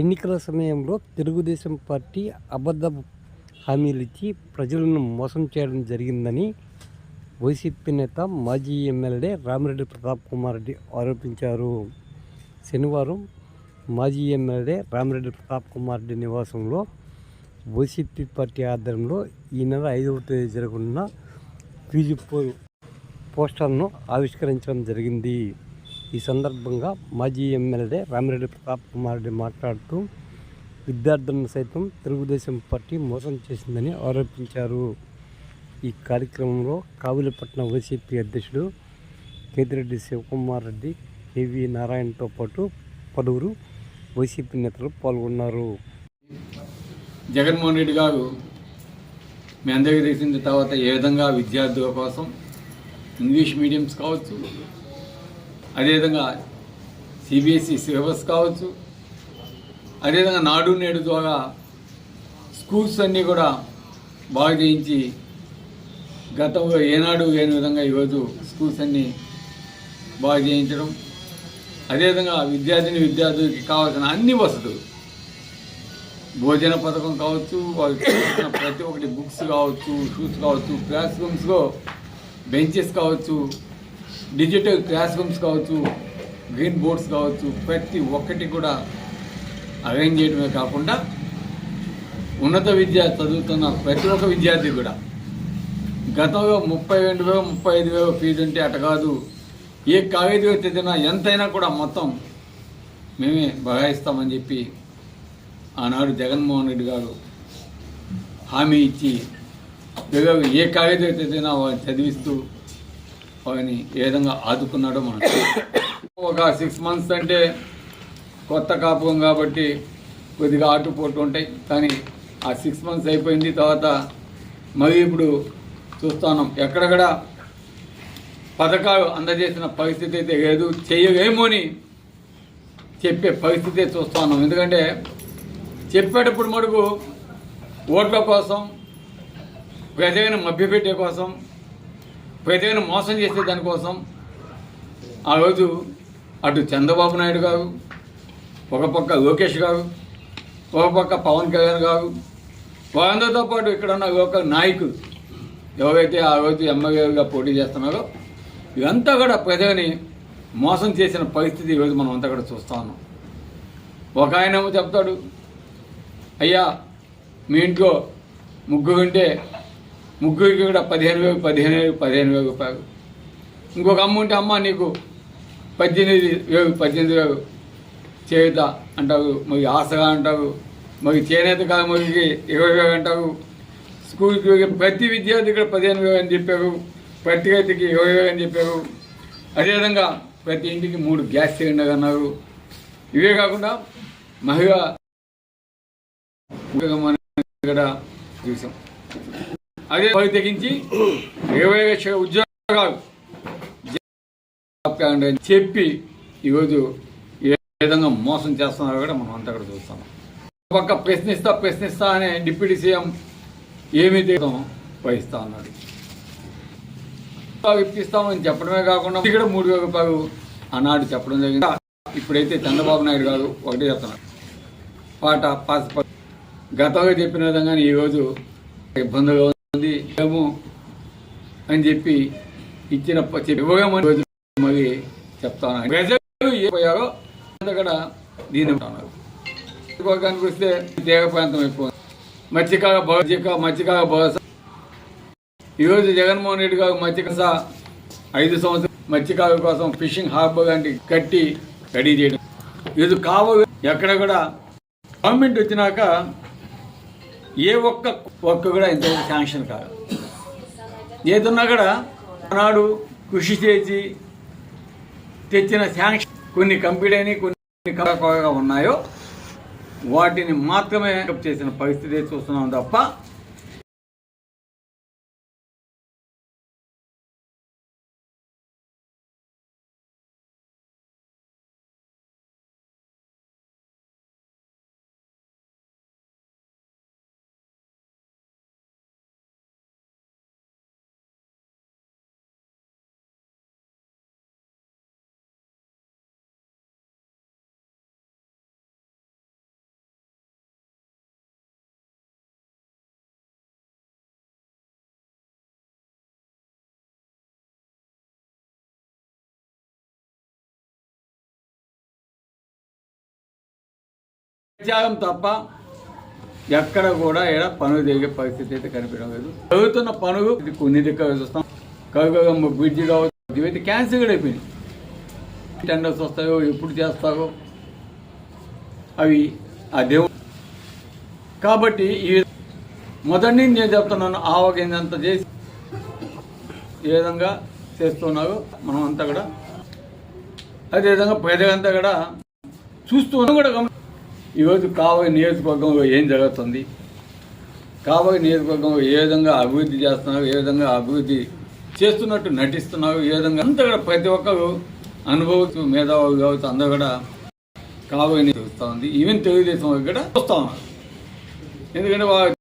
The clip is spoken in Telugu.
ఎన్నికల సమయంలో తెలుగుదేశం పార్టీ అబద్ధ హామీలు ఇచ్చి ప్రజలను మోసం చేయడం జరిగిందని వైసీపీ నేత మాజీ ఎమ్మెల్యే రామిరెడ్డి ప్రతాప్ కుమార్ రెడ్డి ఆరోపించారు. శనివారం మాజీ ఎమ్మెల్యే రామిరెడ్డి ప్రతాప్ కుమార్ రెడ్డి నివాసంలో వైసీపీ పార్టీ ఆధ్వర్యంలో ఈ నెల ఐదవ తేదీ జరగనున్న పీజీ పోస్టర్ను ఆవిష్కరించడం జరిగింది. ఈ సందర్భంగా మాజీ ఎమ్మెల్యే రామిరెడ్డి ప్రతాప్ కుమార్ రెడ్డి మాట్లాడుతూ విద్యార్థులను సైతం తెలుగుదేశం పార్టీ మోసం చేసిందని ఆరోపించారు. ఈ కార్యక్రమంలో కావులపట్నం వైసీపీ అధ్యక్షుడు కేతిరెడ్డి శివకుమార్ రెడ్డి కేవీ నారాయణతో పాటు పలువురు వైసీపీ నేతలు పాల్గొన్నారు. జగన్మోహన్ రెడ్డి గారు మీ అందరికీ తెలిసిన తర్వాత ఏ విధంగా విద్యార్థుల కోసం ఇంగ్లీష్ మీడియంస్ కావచ్చు అదేవిధంగా సిబిఎస్ఈ సిలబస్ కావచ్చు అదేవిధంగా నాడు నేడు ద్వారా స్కూల్స్ అన్నీ కూడా బాగా చేయించి గతంలో ఏనాడు లేని విధంగా ఈరోజు స్కూల్స్ అన్నీ బాగా చేయించడం అదేవిధంగా విద్యార్థిని విద్యార్థులకి కావాల్సిన అన్ని వసతులు భోజన పథకం కావచ్చు వాళ్ళు కావాల్సిన ప్రతి ఒక్కటి బుక్స్ కావచ్చు షూస్ కావచ్చు క్లాస్ రూమ్స్లో బెంచెస్ కావచ్చు డిజిటల్ క్లాస్ రూమ్స్ కావచ్చు గ్రీన్ బోర్డ్స్ కావచ్చు ప్రతి ఒక్కటి కూడా అరేంజ్ చేయడమే కాకుండా ఉన్నత విద్య చదువుతున్న ప్రతి ఒక్క విద్యార్థి కూడా గతంలో ముప్పై రెండు వేలు ముప్పై ఐదు వేలు ఫీజు ఉంటే అట కాదు. ఏ కాలేజీ చదివినా ఎంతైనా కూడా మొత్తం మేమే బగాయిస్తామని చెప్పి ఆనాడు జగన్మోహన్ రెడ్డి గారు హామీ ఇచ్చి పిల్లలు ఏ కాలేజీ చదివినా వాళ్ళని చదివిస్తూ అని ఏ విధంగా ఆదుకున్నాడో మనం ఒక సిక్స్ మంత్స్ అంటే కొత్త కాపుకం కాబట్టి కొద్దిగా ఆటుపోటు ఉంటాయి. కానీ ఆ సిక్స్ మంత్స్ అయిపోయింది తర్వాత మరి ఇప్పుడు చూస్తున్నాం ఎక్కడెక్కడ పథకాలు అందజేసిన పరిస్థితి అయితే లేదు. చేయలేమో అని చెప్పే పరిస్థితి చూస్తున్నాం ఎందుకంటే చెప్పేటప్పుడు మటుకు ఓట్ల కోసం ప్రజలను మభ్యపెట్టే కోసం ఏదైనా మోసం చేసే దానికోసం ఆ రోజు అటు చంద్రబాబు నాయుడు గారు ఒక పక్క లోకేష్ గారు ఒక పక్క పవన్ కళ్యాణ్ గారు వారందరితో పాటు ఇక్కడ ఉన్న ఒక నాయకులు ఎవరైతే ఆ రోజు ఎమ్మెల్యేగా పోటీ చేస్తున్నారో ఇదంతా కూడా ప్రజల్ని మోసం చేసిన పరిస్థితి ఈరోజు మనం అంతా కూడా చూస్తా ఉన్నాం. ఒక ఆయన చెప్తాడు అయ్యా మీ ఇంట్లో ముగ్గురు ఉంటే ముగ్గురికి కూడా పదిహేను వేలు పదిహేను వేలు పదిహేను వేలు రూపాయలు. ఇంకొక అమ్మ ఉంటే అమ్మ నీకు పద్దెనిమిది వేలు పద్దెనిమిది వేలు చేయుత అంటారు. మరి ఆశగా అంటారు. మరి చేనేత కార్మికుడికి ఇరవై వేలు అంటారు. స్కూల్కి ప్రతి విద్యార్థి ఇక్కడ పదిహేను వేలు అని చెప్పారు. ప్రతి రైతుకి ఇరవై వేలు అని చెప్పారు. అదేవిధంగా ప్రతి ఇంటికి మూడు గ్యాస్ సిలిండర్ అన్నారు. ఇవే కాకుండా మహిళ కూడా చూసాం. అదే పది తెగించి ఇరవై లక్షల ఉద్యోగాలు చెప్పి ఈరోజు ఏ విధంగా మోసం చేస్తున్నారో కూడా మనం అంతా కూడా చూస్తాం. ఒక పక్క ప్రశ్నిస్తా ప్రశ్నిస్తా అనే డిప్యూటీ సీఎం ఏమీ తీయడం వహిస్తా ఉన్నాడు. ఇప్పిస్తామని చెప్పడమే కాకుండా ఇక్కడ మూడు వేల రూపాయలు ఆనాడు చెప్పడం జరిగింది. ఇప్పుడైతే చంద్రబాబు నాయుడు గారు ఒకటే చెప్తున్నాడు పాట పాస్ గతంలో చెప్పిన విధంగానే ఈరోజు ఇబ్బందులు ఉంది. ఏమో అని చెప్పి ఇచ్చిన ప- మరి చెప్తాను ప్రజలు ఏమయ్యారో అక్కడ దీని ఉన్నారు. ఇంకొకరికి వస్తే తీగ ప్రాంతం అయిపోయింది మత్స్యకాల భవిక మత్స్యకాల భరోసా. ఈరోజు జగన్మోహన్ రెడ్డి గారు మత్స్యకాస ఐదు సంవత్సరం మత్స్యకారుల కోసం ఫిషింగ్ హార్బర్ లాంటి కట్టి రెడీ చేయడం. ఇది కావ ఎక్కడ కూడా గవర్నమెంట్ వచ్చినాక ఏ ఒక్క ఒక్క కూడా ఇంతవరకు శాంక్షన్ కాదు. ఏదున్నా కూడా ఆనాడు కృషి చేసి తెచ్చిన శాంక్షన్ కొన్ని కంప్లీట్ అయినాయి కొన్ని ఉన్నాయో వాటిని మాత్రమే చేసిన పరిస్థితి చూస్తున్నాం తప్ప త్యాగం తప్ప ఎక్కడ కూడా ఇక్కడ పనులు జరిగే పరిస్థితి అయితే కనిపించడం లేదు. జరుగుతున్న పనులు కొన్ని దగ్గర చూస్తాం కవిగమ్మ బ్రిడ్జి కావచ్చు ఇవైతే క్యాన్సిల్ కూడా అయిపోయినాయి. టెండర్స్ వస్తాయో ఎప్పుడు చేస్తారో అవి ఆ దేవుడు కాబట్టి ఈ మొదటి నుంచి నేను చెప్తున్నాను ఆవగిందంత చేసి ఏ విధంగా చేస్తున్నారో మనం అంతా కూడా అదేవిధంగా ప్రజలంతా కూడా చూస్తూ కూడా గమని ఈరోజు కావలి నియోజకవర్గంలో ఏం జరుగుతుంది? కావలి నియోజకవర్గంలో ఏ విధంగా అభివృద్ధి చేస్తున్నారు? ఏ విధంగా అభివృద్ధి చేస్తున్నట్టు నటిస్తున్నారు? ఏ విధంగా అంతా కూడా ప్రతి ఒక్కరు అనుభవిస్తూ మేధావులు కావచ్చు అందరూ కూడా కావలి చూస్తూ ఉంది ఈవెన్ తెలుగుదేశం కూడా చూస్తూ ఉన్నారు. ఎందుకంటే